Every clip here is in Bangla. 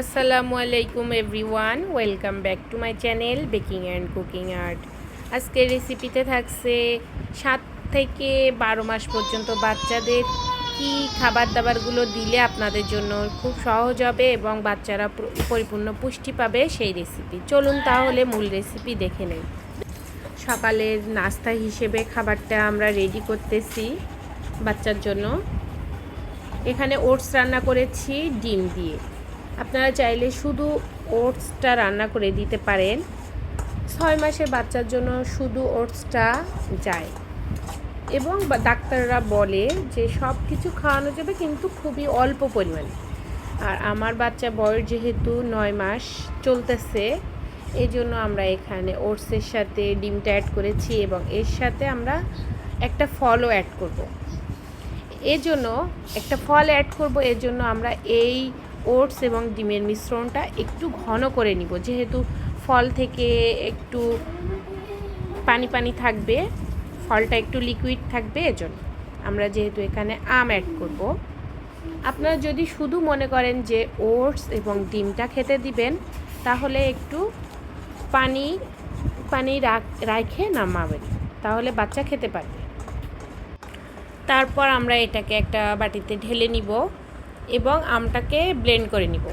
আসসালামু আলাইকুম everyone welcome back to my channel baking and cooking art আজকের রেসিপিতে থাকছে সাত থেকে বারো মাস পর্যন্ত বাচ্চাদের কি খাবার দাবারগুলো দিলে আপনাদের জন্য খুব সহজ হবে এবং বাচ্চারা পরিপূর্ণ পুষ্টি পাবে সেই রেসিপি চলুন তাহলে মূল রেসিপি দেখে নেই। সকালের নাস্তা হিসেবে খাবারটা আমরা রেডি করতেছি বাচ্চার জন্য। এখানে ওটস রান্না করেছি, ডিম দিয়ে। আপনারা চাইলে শুধু ওটসটা রান্না করে দিতে পারেন। ছয় মাসের বাচ্চার জন্য শুধু ওটসটা যায়। এবং ডাক্তাররা বলে যে সব কিছু খাওয়ানো যাবে কিন্তু খুবই অল্প পরিমাণে। আর আমার বাচ্চা বয়স যেহেতু নয় মাস চলতেছে এই জন্য আমরা এখানে ওটসের সাথে ডিমটা অ্যাড করেছি এবং এর সাথে আমরা একটা ফলও অ্যাড করব। এর জন্য একটা ফল অ্যাড করব এর জন্য আমরা এই ওটস এবং ডিমের মিশ্রণটা একটু ঘন করে নিব। যেহেতু ফল থেকে একটু পানি পানি থাকবে, ফলটা একটু লিকুইড থাকবে, এজন্য আমরা যেহেতু এখানে আম অ্যাড করব। আপনারা যদি শুধু মনে করেন যে ওটস এবং ডিমটা খেতে দিবেন, তাহলে একটু পানি পানি রাখ- নামাবেন, তাহলে বাচ্চা খেতে পারবে। তারপর আমরা এটাকে একটা বাটিতে ঢেলে নিব। এবং আমটাকে ব্লেন্ড করে নিব।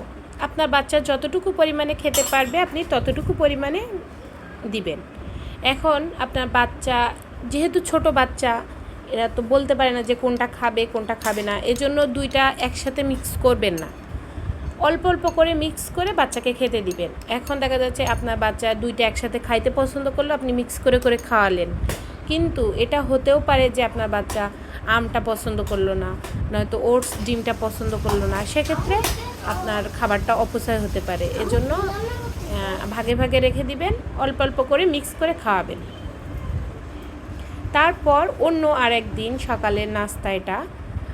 আপনার বাচ্চা যতটুকু পরিমাণে খেতে পারবে, আপনি ততটুকু পরিমাণে দিবেন। এখন আপনার বাচ্চা, যেহেতু ছোট বাচ্চা, এরা তো বলতে পারে না যে কোনটা খাবে কোনটা খাবে না। এজন্য দুইটা একসাথে মিক্স করবেন না। অল্প অল্প করে মিক্স করে বাচ্চাকে খেতে দিবেন। এখন দেখা যাচ্ছে আপনার বাচ্চা দুইটা একসাথে খাইতে পছন্দ করল, আপনি মিক্স করে করে খাওয়ালেন। কিন্তু এটা হতেও পারে যে আপনার বাচ্চা আমটা পছন্দ করল না, নয়তো ওটস, ডিমটা পছন্দ করল না, সেক্ষেত্রে আপনার খাবারটা অপচয় হতে পারে। এজন্য ভাগে ভাগে রেখে দিবেন, অল্প অল্প করে মিক্স করে খাওয়াবেন। তারপর অন্য আরেক দিন সকালের নাস্তা এটা।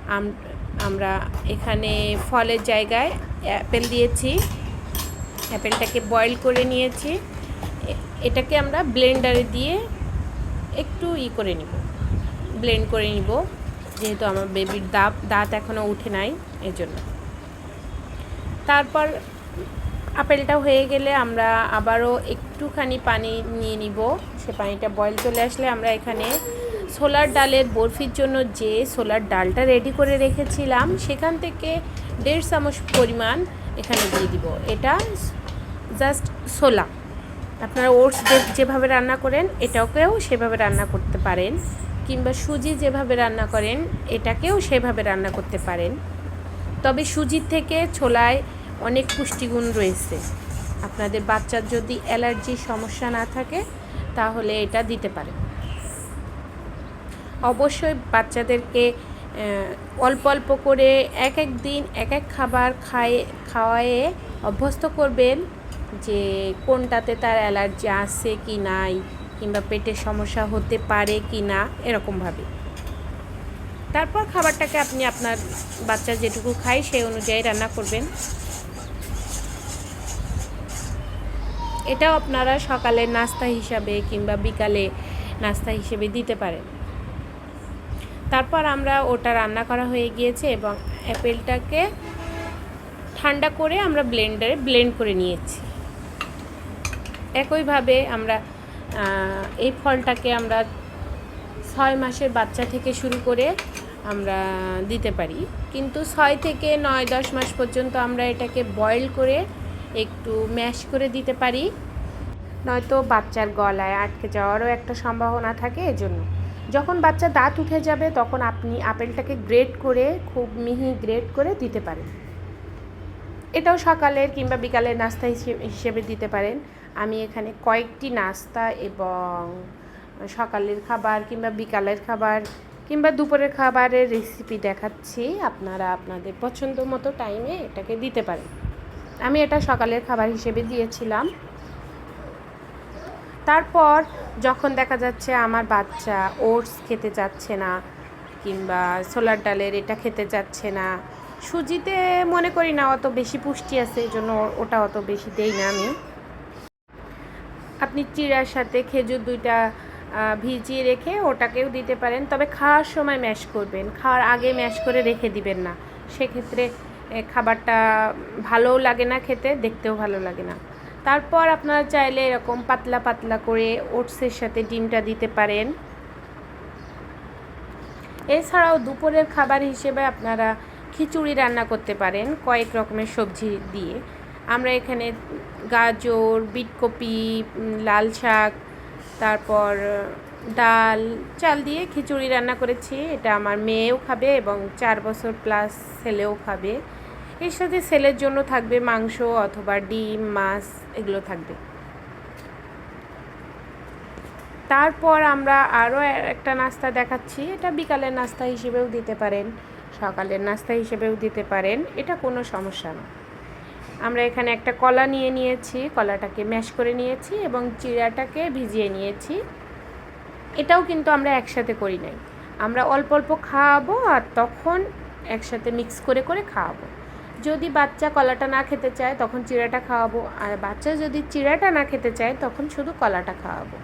আম- আমরা এখানে ফলের জায়গায় অ্যাপেল দিয়েছি। অ্যাপেলটাকে বয়েল করে নিয়েছি। এটাকে আমরা ব্লেন্ডারে দিয়ে একটু ই করে নিব। ব্লেন্ড করে নিব। যেহেতু আমার বেবির দাঁত দাঁত এখনও উঠে নাই, এজন্য। তারপর আপেলটা হয়ে গেলে আমরা আবারও একটুখানি পানি নিয়ে নিব। সে পানিটা বয়েল চলে আসলে আমরা এখানে সোলার ডালের বরফির জন্য যে সোলার ডালটা রেডি করে রেখেছিলাম, সেখান থেকে দেড় চামচ পরিমাণ এখানে দিয়ে দিব। এটা জাস্ট সোলা আপনারা ওটস যেভাবে রান্না করেন, এটাকেও সেভাবে রান্না করতে পারেন। কিংবা সুজি যেভাবে রান্না করেন, এটাকেও সেভাবে রান্না করতে পারেন। তবে সুজির থেকে ছোলায় অনেক পুষ্টিগুণ রয়েছে। আপনাদের বাচ্চার যদি অ্যালার্জির সমস্যা না থাকে, তাহলে এটা দিতে পারেন। অবশ্যই বাচ্চাদেরকে অল্প অল্প করে এক এক দিন, এক এক খাবার খায়, খাওয়ায়ে অভ্যস্ত করবেন যে কোনটাতে তার অ্যালার্জি আছে কি নাই। কিংবা পেটের সমস্যা হতে পারে কি না, এরকমভাবে। তারপর খাবারটাকে আপনি আপনার বাচ্চা যেটুকু খায় সেই অনুযায়ী রান্না করবেন। এটাও আপনারা সকালের নাস্তা হিসাবে কিংবা বিকালে নাস্তা হিসেবে দিতে পারেন। তারপর আমরা ওটা রান্না করা হয়ে গিয়েছে এবং অ্যাপেলটাকে ঠান্ডা করে আমরা ব্লেন্ডারে ব্লেন্ড করে নিয়েছি। একইভাবে আমরা এই ফলটাকে আমরা ছয় মাসের বাচ্চা থেকে শুরু করে আমরা দিতে পারি। কিন্তু ছয় থেকে নয়, দশ মাস পর্যন্ত আমরা এটাকে বয়েল করে একটু ম্যাশ করে দিতে পারি। নয়তো বাচ্চার গলায় আটকে যাওয়ারও একটা সম্ভাবনা থাকে এজন্য। যখন বাচ্চা দাঁত উঠে যাবে তখন আপনি আপেলটাকে গ্রেট করে, খুব মিহি গ্রেট করে দিতে পারেন। এটাও সকালের কিংবা বিকালের নাস্তা হিসেবে দিতে পারেন। আমি এখানে কয়েকটি নাস্তা এবং সকালের খাবার কিংবা বিকালের খাবার কিংবা দুপুরের খাবারের রেসিপি দেখাচ্ছি। আপনারা আপনাদের পছন্দ মতো টাইমে এটাকে দিতে পারেন। আমি এটা সকালের খাবার হিসেবে দিয়েছিলাম। তারপর যখন দেখা যাচ্ছে আমার বাচ্চা ওটস খেতে যাচ্ছে না কিংবা সোলার ডালের এটা খেতে যাচ্ছে না সুজিতে মনে করি না অত বেশি পুষ্টি আছে, এই জন্য ওটা অত বেশি দেই না আমি। আপনি চিড়ার সাথে খেজুর দুইটা ভিজিয়ে রেখে ওটাকেও দিতে পারেন, তবে খাওয়ার সময় ম্যাশ করবেন। খাওয়ার আগে ম্যাশ করে রেখে দিবেন না। সেক্ষেত্রে খাবারটা ভালোও লাগে না খেতে, দেখতেও ভালো লাগে না। তারপর আপনারা চাইলে এরকম পাতলা পাতলা করে ওটসের সাথে ডিমটা দিতে পারেন। এছাড়াও দুপুরের খাবার হিসেবে আপনারা খিচুড়ি রান্না করতে পারেন কয়েক রকমের সবজি দিয়ে। আমরা এখানে গাজর, বিটকপি লাল শাক, তারপর ডাল, চাল দিয়ে খিচুড়ি রান্না করেছি। এটা আমার মেয়েও খাবে এবং চার বছর প্লাস ছেলেও খাবে। এর সাথে ছেলের জন্য থাকবে মাংস অথবা ডিম, মাছ, এগুলো থাকবে। তারপর আমরা আরও একটা নাস্তা দেখাচ্ছি। এটা বিকালের নাস্তা হিসেবেও দিতে পারেন। সকালের নাস্তা হিসেবেও দিতে পারেন, এটা কোনো সমস্যা না। আমরা এখানে একটা কলা নিয়ে নিয়েছি, কলাটাকে ম্যাশ করে নিয়েছি এবং চিড়াটাকে ভিজিয়ে নিয়েছি। এটাও কিন্তু আমরা একসাথে করি নাই। আমরা অল্প অল্প খাওয়াবো আর তখন একসাথে মিক্স করে করে খাওয়াবো। যদি বাচ্চা কলাটা না খেতে চায়, তখন চিড়াটা খাওয়াবো। আর বাচ্চা যদি চিড়াটা না খেতে চায়, তখন শুধু কলাটা খাওয়াবো।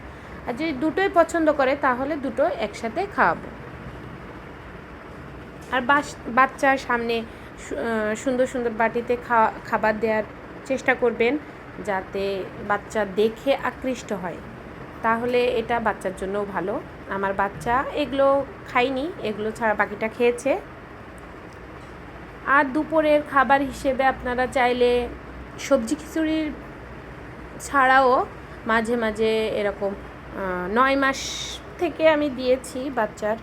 আর যদি দুটোই পছন্দ করে, তাহলে দুটো একসাথে খাওয়াবো। আর বাচ্চার সামনে সুন্দর সুন্দর বাটিতে খাওয়া, খাবার দেওয়ার চেষ্টা করবেন যাতে বাচ্চা দেখে আকৃষ্ট হয়। তাহলে এটা বাচ্চার জন্যও ভালো। আমার বাচ্চা এগুলো খায়নি, এগুলো ছাড়া বাকিটা খেয়েছে। আর দুপুরের খাবার হিসেবে আপনারা চাইলে সবজি খিচুড়ির ছাড়াও মাঝে মাঝে এরকম নয় মাস থেকে আমি দিয়েছি বাচ্চার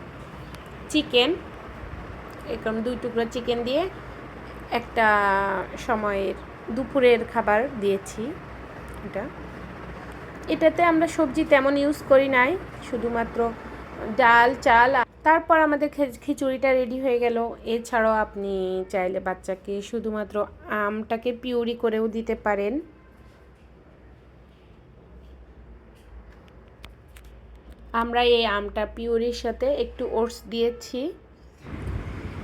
চিকেন। এরকম দুই টুকরো চিকেন দিয়ে একটা সময়ের দুপুরের খাবার দিয়েছি এটা। এটাতে আমরা সবজি তেমন ইউজ করি নাই, শুধুমাত্র ডাল, চাল তারপর আমাদের খিচুড়িটা রেডি হয়ে গেল। এছাড়াও আপনি চাইলে বাচ্চাকে শুধুমাত্র আমটাকে পিউরি করেও দিতে পারেন। আমরা এই আমটা পিউরির সাথে একটু ওটস দিয়েছি।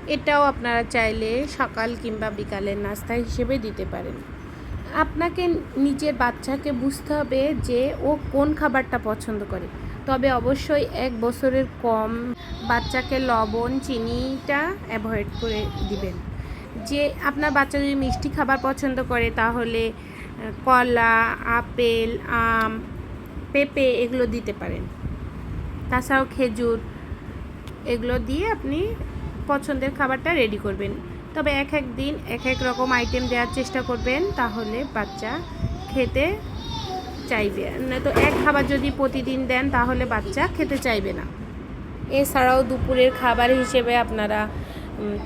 এটাও আপনারা চাইলে সকাল কিংবা বিকালের নাস্তা হিসেবে দিতে পারেন। আপনাকে নিজের বাচ্চাকে বুঝতে হবে যে ও কোন খাবারটা পছন্দ করে। তবে অবশ্যই এক বছরের কম বাচ্চাকে লবণ, চিনিটা অ্যাভয়েড করে দিবেন। যে আপনার বাচ্চা যদি মিষ্টি খাবার পছন্দ করে, তাহলে কলা, আপেল, আম, পেঁপে এগুলো দিতে পারেন। তাছাড়াও খেজুর এগুলো দিয়ে আপনি পছন্দের খাবারটা রেডি করবেন। তবে এক এক দিন, এক এক রকম আইটেম দেওয়ার চেষ্টা করবেন, তাহলে বাচ্চা খেতে চাইবে। নয়তো এক খাবার যদি প্রতিদিন দেন, তাহলে বাচ্চা খেতে চাইবে না। এছাড়াও দুপুরের খাবার হিসেবে আপনারা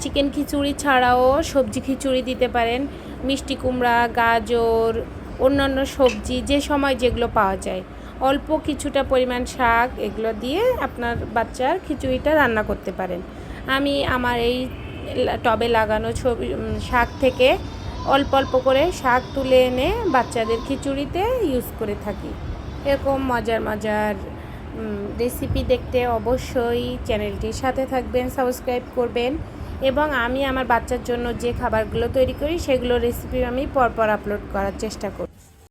চিকেন খিচুড়ি ছাড়াও সবজি খিচুড়ি দিতে পারেন। মিষ্টি কুমড়া, গাজর, অন্যান্য সবজি, যে সময় যেগুলো পাওয়া যায়। অল্প কিছুটা পরিমাণ শাক এগুলো দিয়ে আপনার বাচ্চার খিচুড়িটা রান্না করতে পারেন। আমি আমার এই টবে লাগানো ছবি শাক থেকে অল্প অল্প করে শাক তুলে এনে বাচ্চাদের খিচুড়িতে ইউজ করে থাকি। এরকম মজার মজার রেসিপি দেখতে অবশ্যই চ্যানেলটির সাথে থাকবেন সাবস্ক্রাইব করবেন এবং আমি আমার বাচ্চার জন্য যে খাবারগুলো তৈরি করি, সেগুলো রেসিপি আমি পরপর আপলোড করার চেষ্টা করি